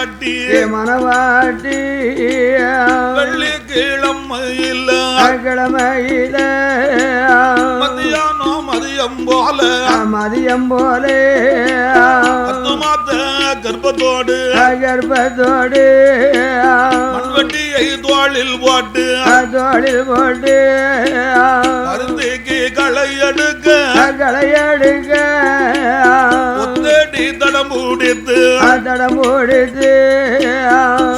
மணவாட்டி மனவாட்டி வெள்ளி கிழமையில் கிழமையில மதியானம் மதியம் போல. மதியம் போலே மாத்த கர்ப்பத்தோடு. கர்ப்பத்தோடு மண்வெட்டியை தோளில் போட்டு. தோளில் போட்டு அருந்திக்கு களை எடுக்க. களையடுக்க ஒத்தடி தடம் பிடித்து தடம் முடித்து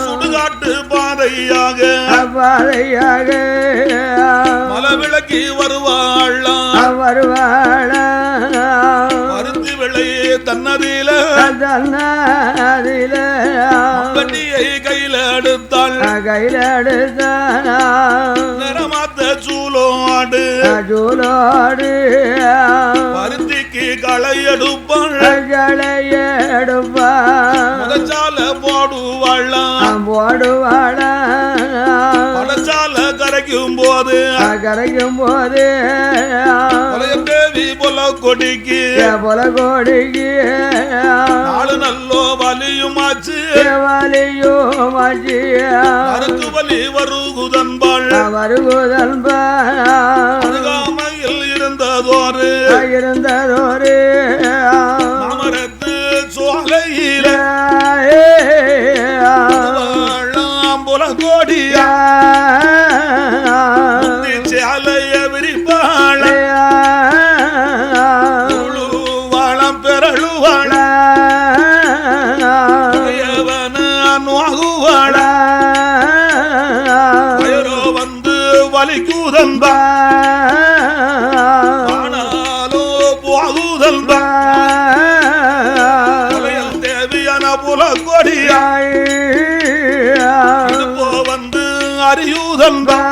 சுடுகாட்டு பாதையாக பாதையாக மலவிளக்கி வருவாளாம். வருவாள பருத்தி விளையே தன்னதில. தன்னாதில. வண்டியை கையில எடுத்தாள். கையில் எடுத்தான் நிறமாத்த சூலோடு. ஜூலோடு பருத்திக்கு களை எடுப்பாள். போடுவாள? படச்சால கரைக்கும் போது கரைக்கும் போது. தேவி போல கொடிக்கு. போல கோடிக்கு. நாலு நல்லோ வலியுமாச்சு வலியோ மஜியா அருக்கு வலி வருகுதன்பாள். அருகாமையில் இருந்ததோரு இருந்ததோரு மாமரத்து சோலையில. கோடியா சேலைய விரிப்பாள? வாழம் பெறழுவாள? நோகுவாள பயரோ வந்து வலிக்குதன்பா அறியுதன்பா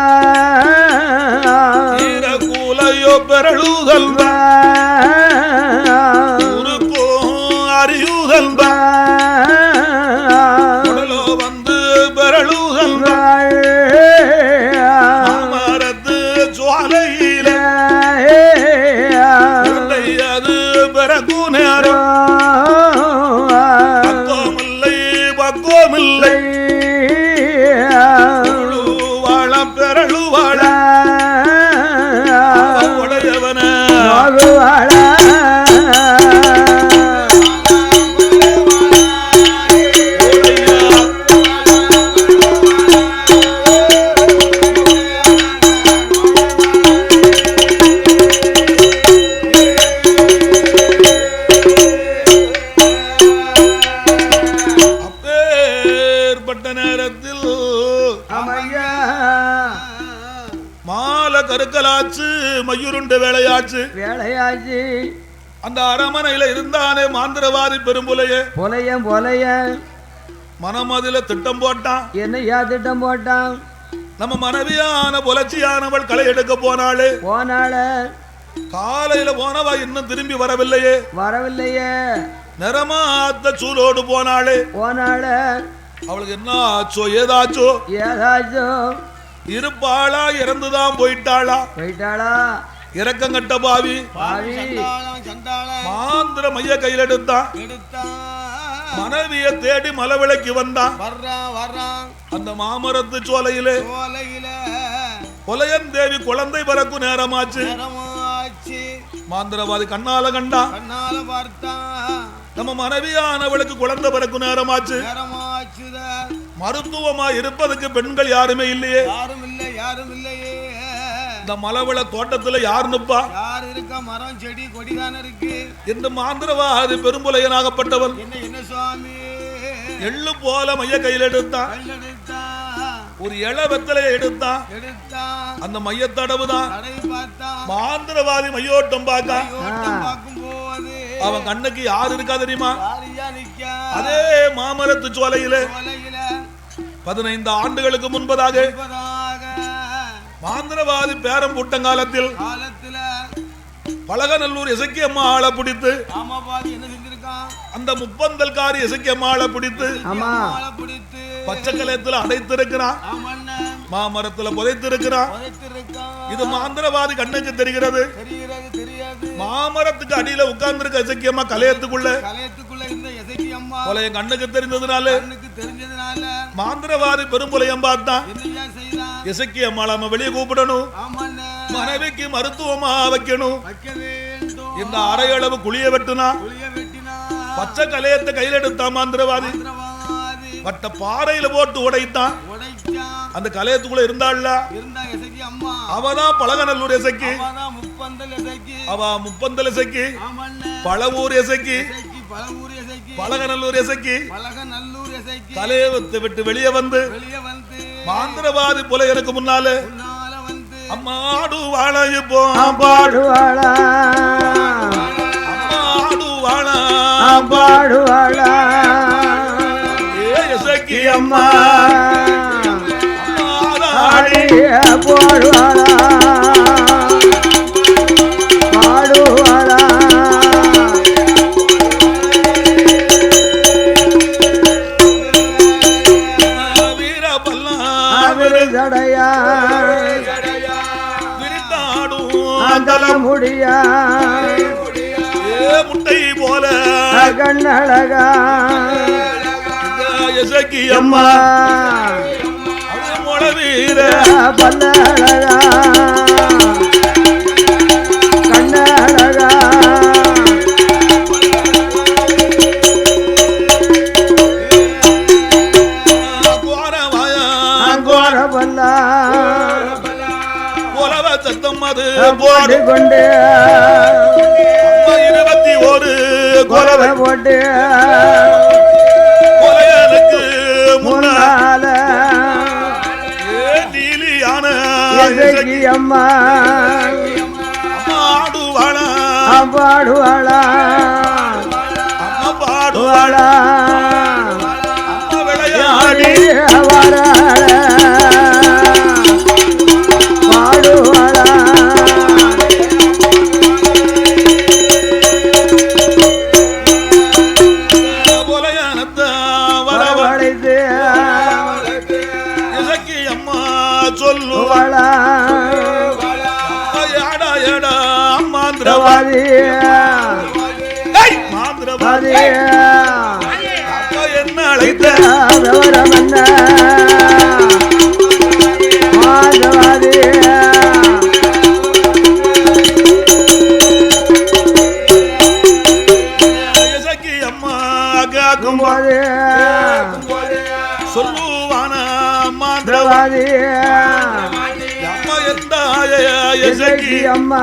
அந்த அரமனையில இருந்தானே மாந்திரவாதி பெரும்புலையே. பொலையன் பொலையன் மனமதில திட்டம் போட்டான். என்னையா திட்டம் போட்டான்? நம்ம மனைவியான புலச்சியானவள் களை எடுக்க போனாளே. போனால காலையில போனவா இன்னும் திரும்பி வரவில்லையே. வரவில்லையே. நிறமாத்த சூலோடு போனாளே. போனால அவளுக்கு என்ன ஆச்சோ ஏதாச்சோ. ஏதாச்சும் இருப்பாளா இறந்துதான் போயிட்டாளா. போயிட்டாளா. இறக்கங்கட்ட பாவி. பாவி. மாந்திர மைய கையில் எடுத்தான் எடுத்தான் மனைவிய தேடி மலவிளக்கி வந்தான் அந்த மாமரத்து சோலையிலே. சோலையில. கொலையன் தேவி குழந்தை பிறக்கும் நேரமாச்சு. நேரமாச்சு. மாந்திரவாதி கண்ணால பார்த்தான் நம்ம மனைவியானவளுக்கு குழந்தை பிறக்கும் நேரமாச்சு. நேரமாச்சுத. மருத்துவமா இருப்பதுக்கு பெண்கள் யாருமே இல்லையே. யாரும் இல்லை யாரும் இல்லையே. இந்த மலவிள தோட்டத்துல யார் நிப்பா? யார் இருக்கா? மரம் செடி கொடி தானே இருக்கு. என்று மாந்திரவாதி பெரும்புலையனாகப்பட்டவன் என்ன என்ன சுவாமி? எள்ளு போல மைய கையில் எடுத்தான். ஒரு இள வெத்தலையை எடுத்தான். எடுத்தான் அந்த மையத்தடவுதான். பார்த்தான் மாந்திரவாதி மையோட்டம் போது அவன் கண்ணுக்கு யார் இருக்கா தெரியுமா? அதே மாமரத்து சோலையிலே பதினைந்து ஆண்டுகளுக்கு முன்பதாக மாந்திரவாதி பேரம் கூட்டங்காலத்தில் காலத்துல பழகநல்லூர் இசக்கி அம்மா ஆளை பிடித்து ராமபாதி என்ன செஞ்சிருக்கான்? அந்த முப்பந்தல்காரி இசக்கி அம்மா ஆளை பிடித்து பச்சை கலயத்துல அடைத்திருக்கிறான் மாமரத்துல புதைத்திருக்கிறான். இது மாந்திரவாதி கண்ணுக்கு தெரிகிறது. மாமரத்துக்கு அடியில உட்கார்ந்துருக்க இசக்கியம்மா கலையத்துக்குள்ள. கலையத்துக்குள்ள இருந்த எசக்கி அம்மா கொலைய கண்ணுக்கு தெரிந்ததுனால. கண்ணுக்கு தெரிஞ்சதுனால. மாந்திரவாதி பெரும்புலையம் பார்த்தான் இசக்கி அம்மாள நம்ம வெளியே கூப்பிடணும். மனைவிக்கு மருத்துவமா வைக்கணும். இந்த அரையளவு குழிய வெட்டுனா பச்சை கலையத்தை கையில் எடுத்தான் மாந்திரவாதி. வட்ட பாறையில போட்டு உடைத்தான். அந்த கலையத்துக்குள்ள இருந்தாள்ல? அவதான் பழகநல்லூர் இசைக்கு. அவ முப்பந்தல் இசைக்கு. பழவூர் இசைக்கு. பழகநல்லூர் இசைக்கு. கலையத்தை விட்டு வெளியே வந்து வெளிய வந்து மாந்திரவாதி போல எனக்கு முன்னால. அம்மாடு வாழ. இப்போ பாடுவாளா அம்மாடு வாழ. பாடுவாளா ஏ இசைக்கு அம்மா பாடுவாளா முடியா முட்டை போல கண்ணழகா அம்மா பல்லழகா? போட்டு கொண்டு இருபத்தி ஒரு கொலவை போட்டு கொலையனுக்கு முன்னா முன்னால நீலியான அம்மா ஆடுவாளா? பாடுவாளா அம்மா பாடுவாளா? வாழா விளையாடி. பாடுவாளா என்ன அழைத்த சொல்லுவான அம்மா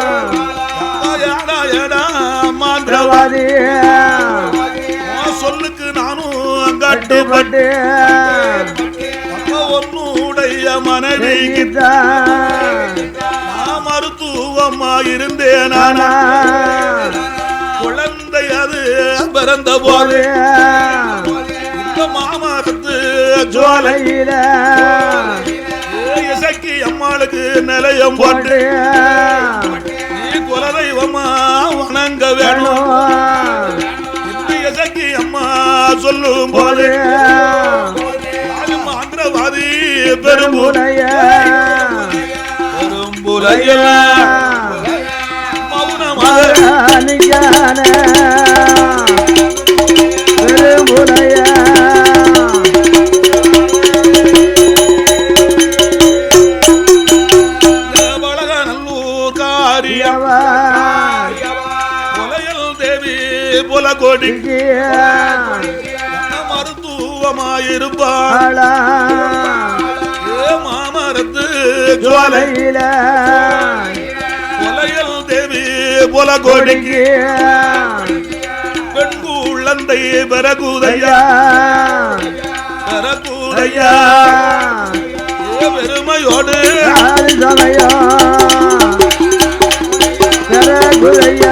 மாந்திரவாதி. சொல்லுக்கு நானும் கட்டுப்பட்டு கட்டுப்பட்டு அப்ப உன்னுடைய மனைவிக்கு நான் மருத்துவமா இருந்தேன் நானா குழந்தை அது பிறந்த போது இந்த மாமரத்து ஜோலை ஜோலையில இசக்கி அம்மாளுக்கு நிலையம் போட்டு நீ குலதெய்வமா வணங்க வேணும். இந்த இசக்கி அம்மா சொல்லும் போது மாந்திரவாதி பெரும்புல பெரும்புலைய? மௌனமாக ஏ மாமரத்து ஜோலை கொலையல் தேவி புல கொடிக்கு. பெண் குழந்தை பெறகுதையா? ஏ பெருமையோடு. சமயம் மகளானவளுக்கு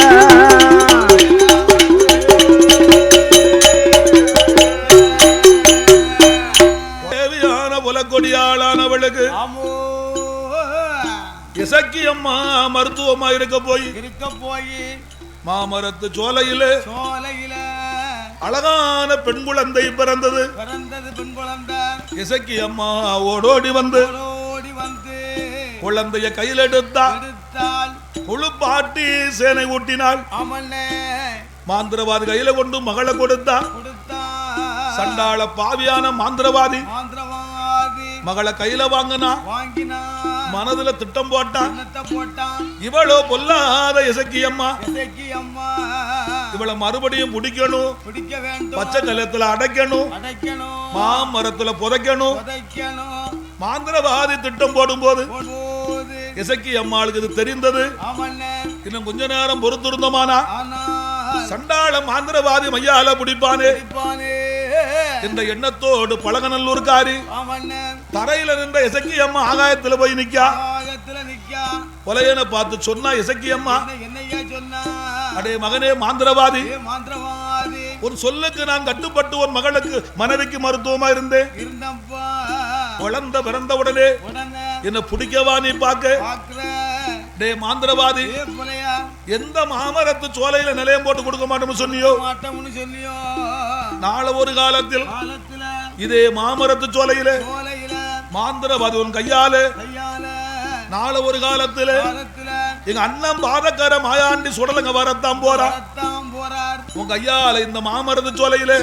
ஆமோ. இசக்கி அம்மா மருத்துவமா இருக்க போய் இருக்க போய் மாமரத்து சோலையிலே சோலையில அழகான பெண் குழந்தை பிறந்தது. பிறந்தது பெண் குழந்தை. இசக்கி அம்மா ஓடோடி வந்து ஓடி வந்து குழந்தைய கையில் எடுத்தா எடுத்தால் குழுப்பாட்டி சேனை ஊட்டினாள். மாந்திரவாதி கையில கொண்டு மகளை கொடுத்தா கொடுத்தா சண்டாள பாவியான மாந்திரவாதி மாந்திரவாதி மகளை கையில வாங்கினா வாங்கினா மனதுல திட்டம் போட்டான் இவளோ பொல்லாத இசக்கி அம்மா இவளை மறுபடியும் பிடிக்கணும். பிடிக்க வேண்டும். பச்சை கலத்துல அடைக்கணும். அடைக்கணும். மாமரத்துல புதைக்கணும். புதைக்கணும். மாந்திரவாதி திட்டம் போடும்போது போடும்போது இசக்கி அம்மாளுக்கு இது தெரிந்தது. இன்னும் கொஞ்ச நேரம் பொறுத்திருந்தோமானா? ஆனால் சண்டாள மாந்திரவாதி மையால பிடிப்பானே. இந்த எண்ணத்தோடு பழகநல்லூர்காரி தரையில நின்ற இசக்கி அம்மா ஆகாயத்துல போய் நிக்கா? கொலையனை பார்த்து சொன்னா இசக்கி அம்மா? அடே மகனே மாந்திரவாதி. உன் சொல்லுக்கு நான் கட்டுப்பட்டு உன் மகளுக்கு மனைவிக்கு மருத்துவமா இருந்தேன்? குழந்தை பிறந்த உடனே என்ன பிடிக்கவா நீ பாக்க பாக்குற டே மாந்திரவாதி எந்த மாமரத்து சோலையில நிலையம் போட்டு கொடுக்க மாட்டோம்னு சொன்னியோ? மாட்டோம்னு சொல்லியோ நாளை ஒரு காலத்தில் இதே மாமரத்து சோலையில மாந்திரவாதி உன் கையால நாளை ஒரு காலத்துல எங்க அண்ணன் பாதக்கார மாயாண்டி சுடலங்க வரத்தான் போறார். உன் கையால இந்த மாமரத்து சோலையில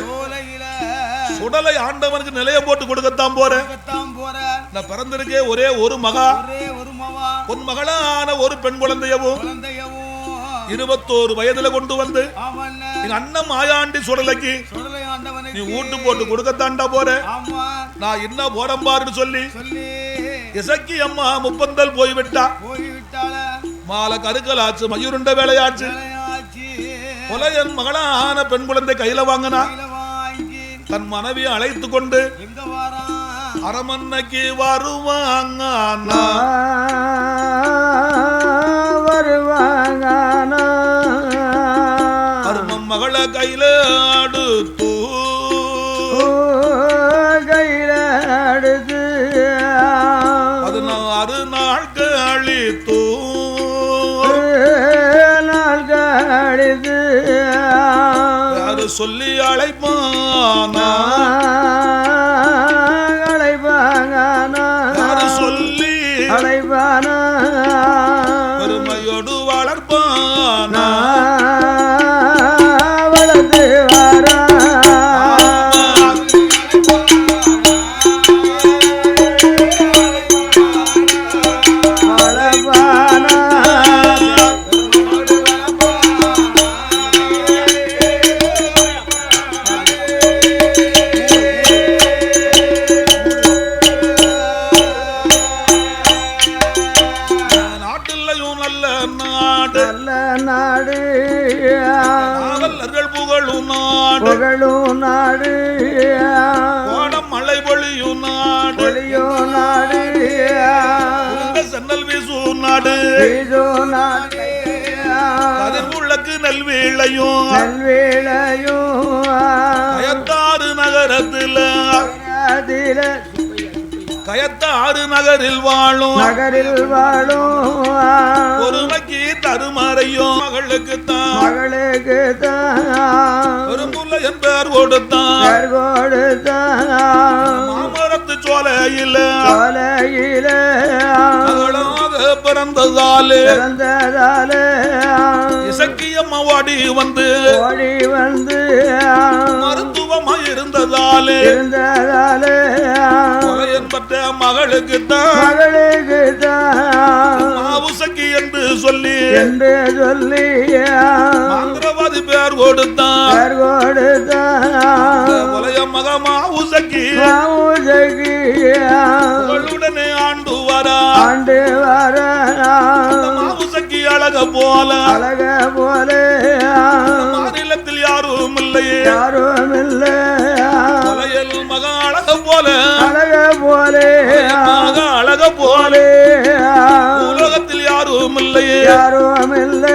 சுடலை ஆண்டவனுக்கு நிலையம் போட்டு கொடுக்கத்தான் போறார். நான் பிறந்திருக்கே ஒரே ஒரு மகா. உன் மகளான ஒரு பெண் குழந்தையவும் இருபத்தோரு வயதுல கொண்டு வந்து எங்க அண்ணன் மாயாண்டி சுடலைக்கு சுடலை நீ ஊட்டு போட்டு கொடுக்கத்தாண்டா போற? ஆமா. நான் என்ன போறேன் பாருன்னு சொல்லி சொல்லி. இசக்கி அம்மா முப்பந்தல் போய் விட்டா போய்விட்டால மாலை கருக்கலாச்சு மயூருண்ட வேலையாச்சு. கொலையன் மகளான பெண் குழந்தை கையில வாங்கினா கையில வாங்கி. தன் மனைவியை அழைத்து கொண்டு அரமன்னைக்கு வருவாங்க வருவாங்க அருமம் மகளை கையில சொல்லி அழைப்பானா? அழைப்பாங்க சொல்லி? அழைப்பான? என்பார் கொடுத்தான். மாமரத்து சோலையில மகளாக பிறந்ததாலே. பிறந்ததாலே. இசக்கியம்மா ஓடி வந்து ஓடி வந்து மருத்துவமா இருந்ததாலே. இருந்ததாலே. கொலையன் பற்ற மகளுக்கு தான் மகளுக்கு தான் என்று சொல்லி என்று சொல்லி மந்திரவாதி பேர் கொடுத்தான். பேர் கொடுத்தான். கொலைய மக மாவுசக்கி மாவுசகி உங்களுடனே ஆண்டு வரா. ஆண்டு வர மாவுசக்கி அழக போல. அழக போலே மாநிலத்தில் யாரும் இல்லையே யாரும் இல்லை மக அழக போல. அழக போலே மக யாரும் இல்லையே யாரும் இல்லை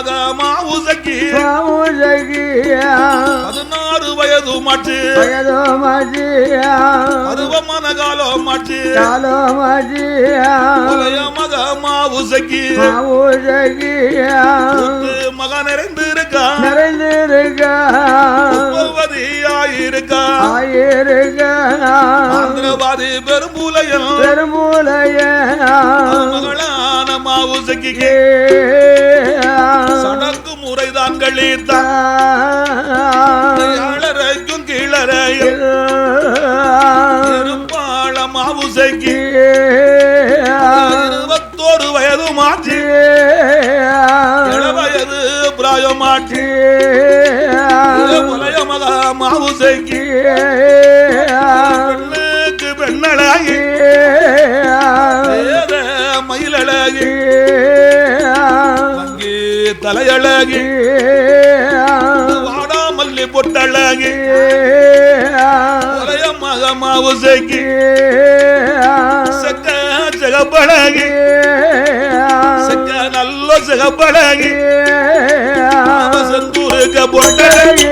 பழைய மக மாவுசக்கி சமுதகியா பதினாறு வயது மாற்று. வயதோ மஜியா பருவமான காலம் மாற்று. காலோ மஜியா பழைய மக மாவுசக்கி சமுதகியா மக நிறைந்திருக்கா. நிறைந்திருக்கா. பகவதியாயிருக்கா ஆயிருக்கா. ஆந்திரவாதி பெரும்பூலையன் பெருமூலைய மகளான மாவுசக்கிக்கு சடங்கு முறைதான் கழித்தான் யாழரைக்கும் கீழரையும் இருப்பாள மாவுசைக்கு. இருபத்தோரு வயது மாற்றி. மாற்றி புலைய மக மாவுசைக்கு பெண்ணுக்கு பெண்ணழகி ஏத மயிலழகி அங்கே தலையழகி வாடாமல்லி பொட்டழகி புலைய மக மாவுசைக்கு செக்க சிகப்பழகி செக்க நல்ல சிகப்பழகி செந்தூருக்க பொட்டழகி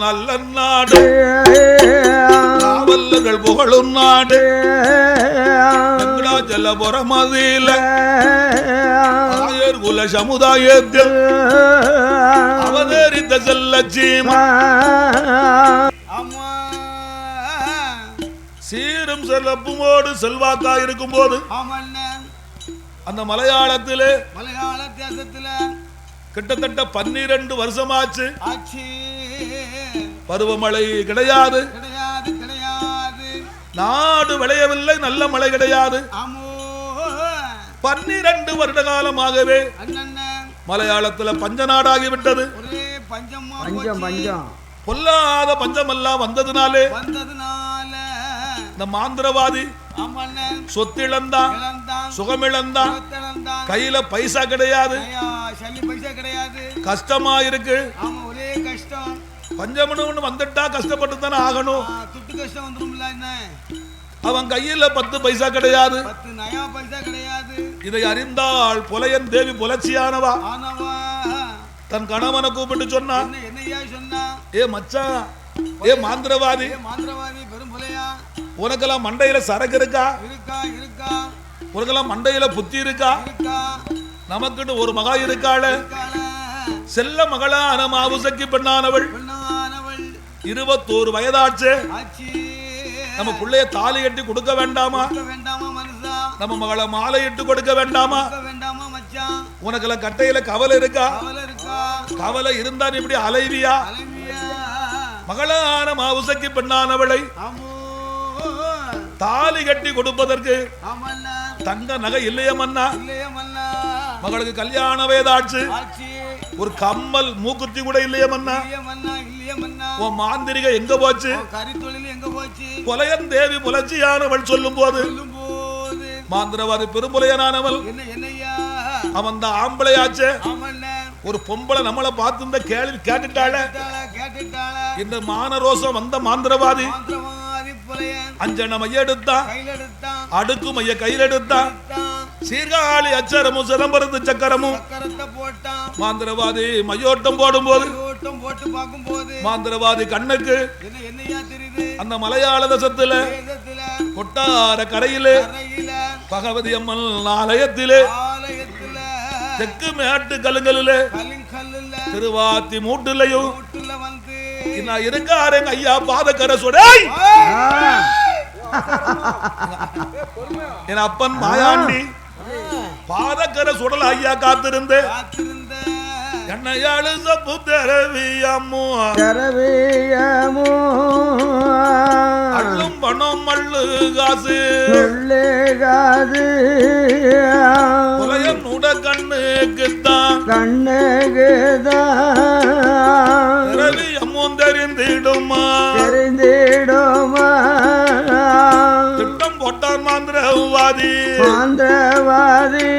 நல்ல நாடு. காவல்கள் புகழும் நாடு. வெங்கடாச்சலபுரம் ஆயர் குல சமுதாயத்தில் அம்மா சீரும் செல்லப்புமோடு செல்வாக்கா இருக்கும் போது அந்த மலையாளத்திலே மலையாள தேசத்துல. கிட்டத்தட்ட பன்னிரண்டு வருஷமாச்சு. பருவமழை கிடையாது. நாடு விளையவில்லை நல்ல மழை கிடையாது. பன்னிரண்டு வருட காலமாகவே மலையாளத்துல பஞ்ச நாடாகி விட்டது. ஒரே பஞ்சமா பஞ்சம் பஞ்சம். பொல்லாத பஞ்சமெல்லாம் வந்ததுனாலே வந்ததுனால இந்த மாந்திரவாதி சொத்திழந்தான் இழந்தான் சுகமிழந்தான் சுகத்திழந்தான். கையில பைசா கிடையாது. ஐயா சல்லி பைசா கிடையாது. கஷ்டமா இருக்கு ஆமா ஒரே கஷ்டம். பஞ்சமனு வந்துட்டா கஷ்டப்பட்டு தானே ஆகணும் துட்டு கஷ்டம் என்ன? அவன் கையில பத்து பைசா கிடையாது. பத்து நயா பைசா கிடையாது. இதை அறிந்தாள் புலையன் தேவி புலர்ச்சியானவா ஆனவா? தன் கணவனை கூப்பிட்டு சொன்னா என்ன என்னையா சொன்னா? ஏ மச்சான் ஏ மாந்திரவாதி மாந்திரவாதி பெரும் புலையா? உனக்கெல்லாம் மண்டையில சரக்கு இருக்கா? இருக்கா இருக்கா? உனக்கெல்லாம் மண்டையில புத்தி இருக்கா? நமக்குன்னு ஒரு மகா இருக்காள? செல்ல மகளான மாவுசக்கி பெண்ணானவள். இருபத்தோரு வயதாச்சு. நம்ம புள்ளைய தாலி கட்டி கொடுக்க வேண்டாமா? நம்ம மகளை மாலை இட்டு கொடுக்க வேண்டாமா? உனக்கெல்லாம் கட்டையில கவலை இருக்கா? கவலை இருக்கா கவலை இருந்தா நீ இப்படி அலைவியா? மகளான மாவுசக்கி பெண்ணானவளை தாலி கட்டி கொடுப்பதற்கு தங்க நகை இல்லையா மன்னா? மகளுக்கு கல்யாண வயதாச்சு ஒரு கம்மல் மூக்குத்தி கூட இல்லையா மன்னா? உன் மாந்திரிக எங்க போச்சு? புலையன் தேவி புலர்ச்சியானவள் சொல்லும் போது மாந்திரவாதி பெரும்புலையனானவள் அவன் தான் ஆம்பளையாச்சே? ஒரு பொம்பளை நம்மளை பார்த்து இந்த கேள்வி கேட்டுட்டாள. இந்த மானரோசம் வந்த மாந்திரவாதி. அஞ்சன மைய எடுத்தான் அடுக்கு மைய கையில் எடுத்தான் எடுத்தான் சீர்காழி அச்சரமும் சிதம்பரத்து சக்கரமும். மாந்திரவாதி மையோட்டம் போட்டு பார்க்கும்போது. மாந்திரவாதி கண்ணுக்கு. அந்த மலையாள தேசத்துல கொட்டார கரையில பகவதி அம்மன் ஆலயத்திலே. தெற்கு மேட்டு கலிங்கல்லுல திருவாத்தி மூட்டுலையும் நான் இருக்காரு எங்க ஐயா பாதக்கரை சொடேய் என் அப்பன் மாயாண்டி பாதக்கரை சுடல ஐயா காத்திருந்து என்னையாளு சப்பு திரவி அம்மு. கரவியமோ அள்ளும் பணம் மள்ளு காசு சொல்லேகாது உட கண்ணுக்குத்தான் கண்ணுக்குதான் ரவி அம்மும் தெரிந்திடுமா? தெரிந்திடுமா. திட்டம் போட்டான் மாந்திரவாதி. மாந்திரவாதி.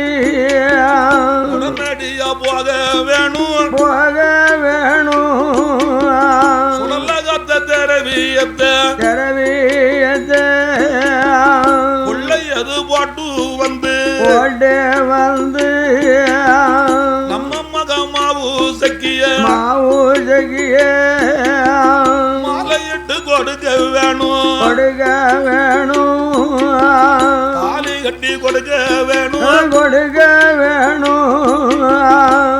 உடனடியா போக வேணும். போக வேணும். சுடல காத்த திரவியத்தை. திரவியத்தை. கொள்ளை அது போட்டு வந்து போட்டு வந்து நம்ம மகமாவு சக்கிய மாவுஜகிய மாலையிட்டு கொடுக்க வேணும். கொடுக்க வேணும். தாலி கட்டி கொடுக்க வேணும். கொடுக்க வேணும்.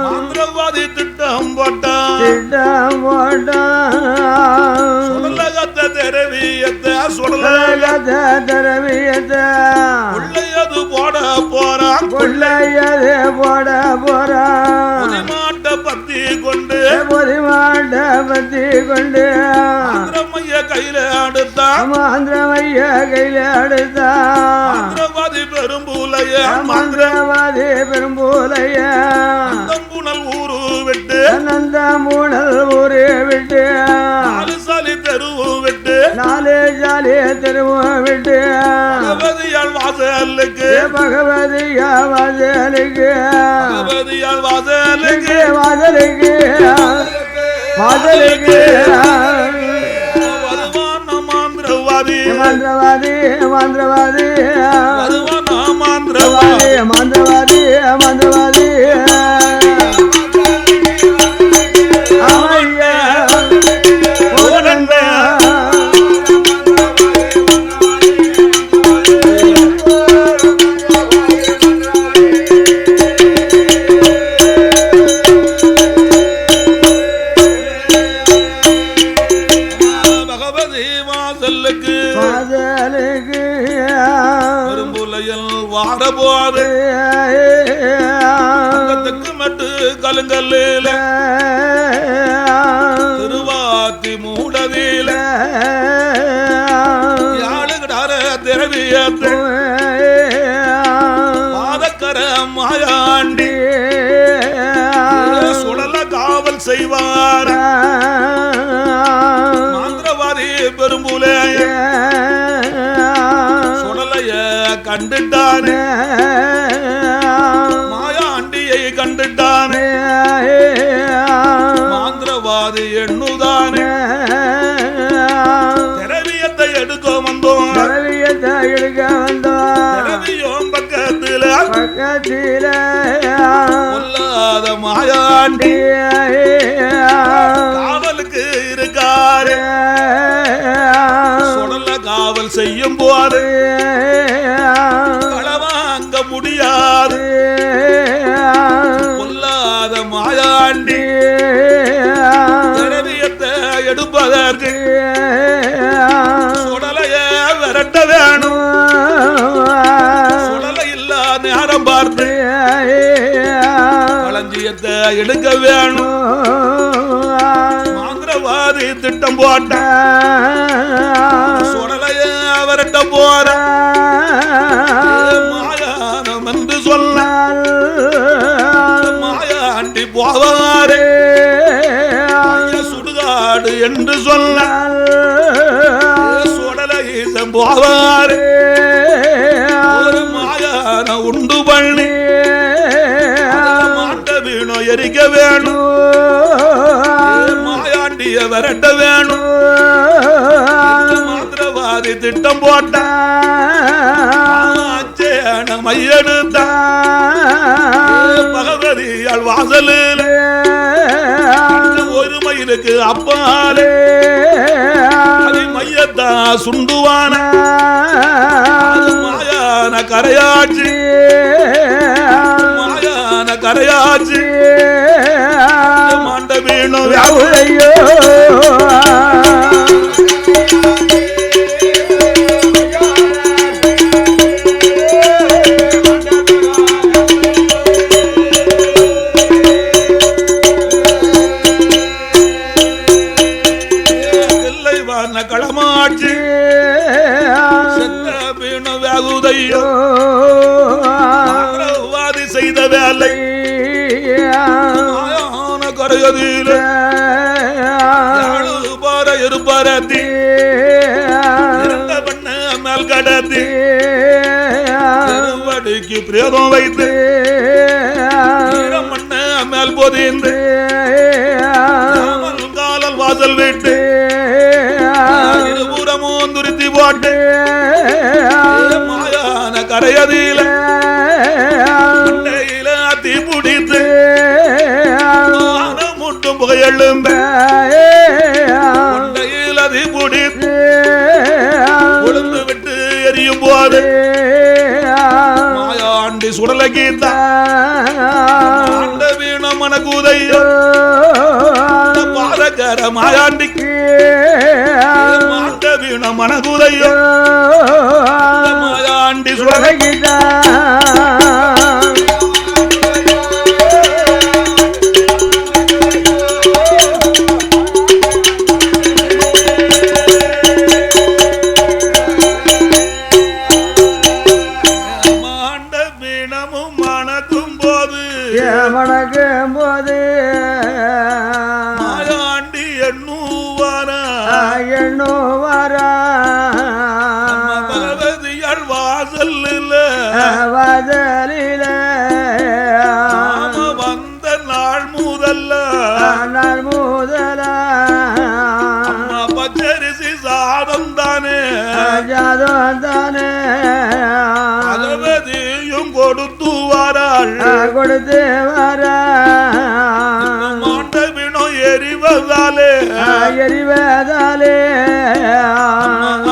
மாந்திரவாதி திட்டம் போட்டான் திட்டம் போட்டான் சுடல காத்த திரவியத்தை சுடல திரவியத்தை. போறான் கொள்ளையதே போட போறான் மாட்ட பத்தி கொண்டு பொதிமாண்ட பத்தி கொண்டு. மாந்திரமைய கையில அடுத்தான் மாந்திரமைய கையில அடுத்தான் மாந்திரவாதி பெரும்பூலைய மந்திரவாதி பெரும்பூலைய. புனல் ஊரு விட்டு நந்த மூணல் ஊரே விட்டு. நாலு சாலி தெருவு விட்டு நாலே ஜாலி தெருவும் விட்டு பகவதியால் வாசலுக்கு. பகவதியா வாசலுக்கு. பகவதியால் வாசலுக்கு. வாசலுக்கு? வாசலுக்கு. வருவான் மாந்திரவாதி மந்திரவாதி மந்திரவாதி. வருவான் மாந்திரவாதி மந்திரவாதி மந்திரவாதி. கண்டுட்டானே மாயாண்டியை கண்டுட்டானே. மாந்திரவாதி எண்ணுதானே. திரவியத்தை எடுக்க வந்தோம். எடுக்க வந்தோம். திரவியம் பக்கத்துல. பக்கத்தில. கொல்லாத மாயாண்டி. காவலுக்கு இருக்காரு. சுடல காவல் செய்யும் போது. களஞ்சியத்தை எடுக்க வேணும். மந்திரவாதி திட்டம் போட்ட சுடலைய அவர்கிட்ட போற. மாயானம் என்று சொல்ல மாயாண்டி போவாரே. சுடுகாடு என்று சொல்ல சுடலை போவாரே. எரிக்க வேணும். மாயாண்டிய விரட்ட வேணும். மாந்திரவாதி திட்டம் போட்ட மையெடுத்த பகவதியால் வாசலில் ஒரு மயிலுக்கு அப்பாலே. அது மையத்தா சுண்டுவான. மாயான கரையாட்சி. மாயான கரையாட்சி மாண்ட வீணும். பிரேதம் வைத்து மேல் பொதிந்து காலல் வாசல் விட்டு இருபுறமும் துருத்தி போட்டு மாயான கரையதில அத்தி பிடித்து முட்டும் புகையெழும்ப அதி பிடித்து கொழுந்து விட்டு எரியும் போது மாயாண்டி சுடல கீதா ஆண்ட வீணம் மனக்கூதையோ பாதகர மாயாண்டிக்கு ஆண்ட வீணம் மனக்கூதையோ கொடுத்து வரா மாண்ட வினம் எரிவதாலே. எரிவதாலே.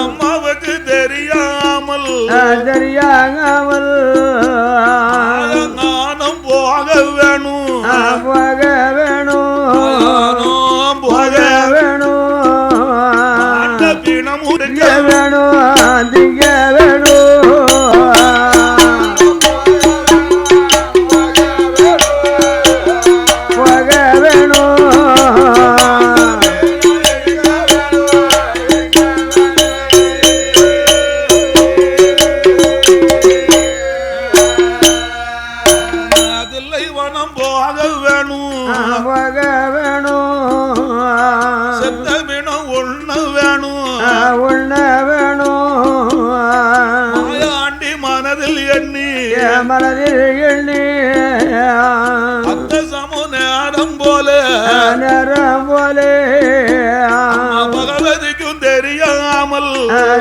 அம்மாவுக்கு தெரியாமல். தெரியாமல் வனம் போக வேணும். போக வேணும். செத்த பிணம் ஒண்ணு வேணும். உண்ண வேணும். மாயாண்டி மனதில் எண்ணி. மனதில் எண்ணி. அத்த சமு நேரம் போல. நேரம் போலே. பகவதிக்கும் தெரியாமல்.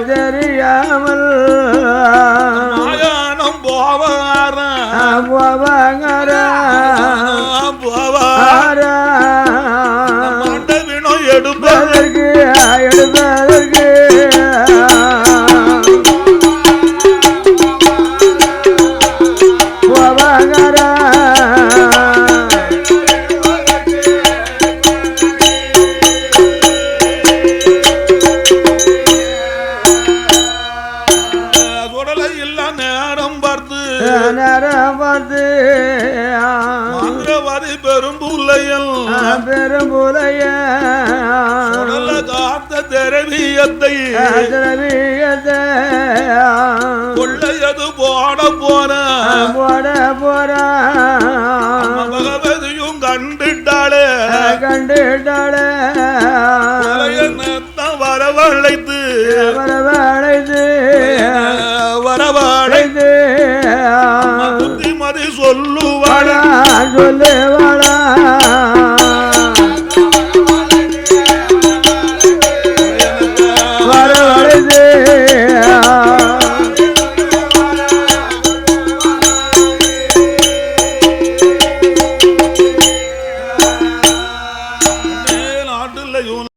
தெரியாமல். எடுப்பதற்கு எடுப்பதற்கு பார்த்து மந்திரவாதி பெரும் புள்ளையல் பெரும்புலைய காத்த திரவியத்தை. திரவியத்தை. கொள்ளையது போட போற. போட போறா. பகவதியும் கண்டுட்டாளே. கண்டுட்டாள. வரவழைத்து. வரவழைத்து. વાળા ઢોલે વાળા